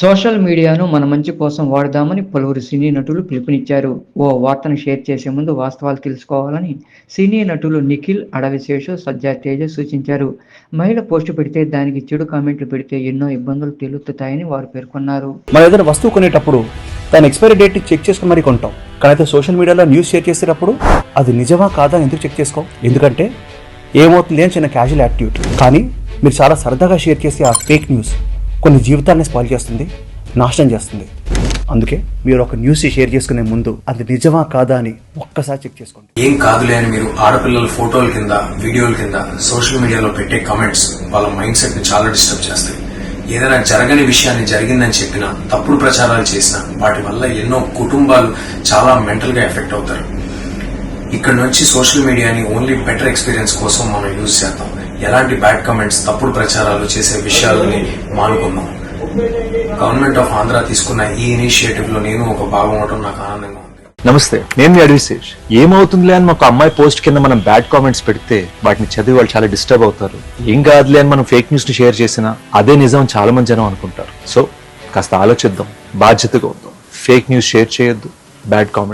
Social మీడియాను మన మంచి కోసం వాడదామని పలువురు సినీ నటులు పిలుపునిచ్చారు. ఓ వార్తను షేర్ చేసే ముందు వాస్తవాలు తెలుసుకోవాలని సినీ నటులు నిఖిల్ అడవిశేషు సజ్జా తేజ సూచించారు. మహిళ పోస్టు పెడితే దానికి చెడు కామెంట్లు పెడితే ఎన్నో ఇబ్బందులు తెలుస్తాయని వారు పేర్కొన్నారు. మన ఏదైనా వస్తువు కొనేటప్పుడు దాని ఎక్స్పైరీ డేట్ చెక్ చేసుకుని మరి కొంటాం. కానీ అయితే సోషల్ మీడియాలో న్యూస్ షేర్ చేసేటప్పుడు అది నిజమా కాదా ఎందుకు చెక్ చేసుకో? ఎందుకంటే ఏమవుతుంది అని చిన్న క్యాజువల్ యాటిట్యూడ్. కానీ మీరు చాలా సరదాగా షేర్ చేసే ఆ ఫేక్ న్యూస్. కొన్ని జీవితాన్ని స్పాయిల్ చేస్తుంది నాశనం చేస్తుంది. అందుకే మీరు ఒక న్యూస్ షేర్ చేసుకునే ముందు అది నిజమా కాదా అని ఒక్కసారి చెక్ చేసుకోండి. ఏం కాదులే అని మీరు ఆడపిల్లల ఫోటోల కింద వీడియోల కింద సోషల్ మీడియాలో పెట్టే కమెంట్స్ వాళ్ళ మైండ్ సెట్ని చాలా డిస్టర్బ్ చేస్తాయి. ఏదైనా జరగని విషయాన్ని జరిగిందని చెప్పినా తప్పుడు ప్రచారాలు చేసినా వాటి వల్ల ఎన్నో కుటుంబాలు చాలా మెంటల్గా ఎఫెక్ట్ అవుతారు. ఇక్కడ నుంచి సోషల్ మీడియాని ఓన్లీ బెటర్ ఎక్స్పీరియన్స్ కోసం మనం యూజ్ చేద్దాం. ఎలాంటి బ్యాడ్ కమెంట్స్ తప్పుడు ప్రచారాలు చేసే విషయాలని మానుకుందాం. గవర్నమెంట్ ఆఫ్ ఆంధ్ర తీసుకున్న ఈ ఇనిషియేటివ్లో నేను ఒక భాగం అవడం నాకు ఆనందంగా ఉంది. నమస్తే నేను మీ అడవి శేష్. ఏమవుతుందిలే అని ఒక అమ్మాయి పోస్ట్ కింద మనం బ్యాడ్ కామెంట్స్ పెడితే వాటిని చదివి వాళ్ళు చాలా డిస్టర్బ్ అవుతారు. ఏం కాదులే అని మనం ఫేక్ న్యూస్ని షేర్ చేసినా అదే నిజం చాలా మంది జనం అనుకుంటారు. సో కాస్త ఆలోచిద్దాం బాధ్యతగా ఉందాం. ఫేక్ న్యూస్ షేర్ చేయొద్దు బ్యాడ్ కామెంట్స్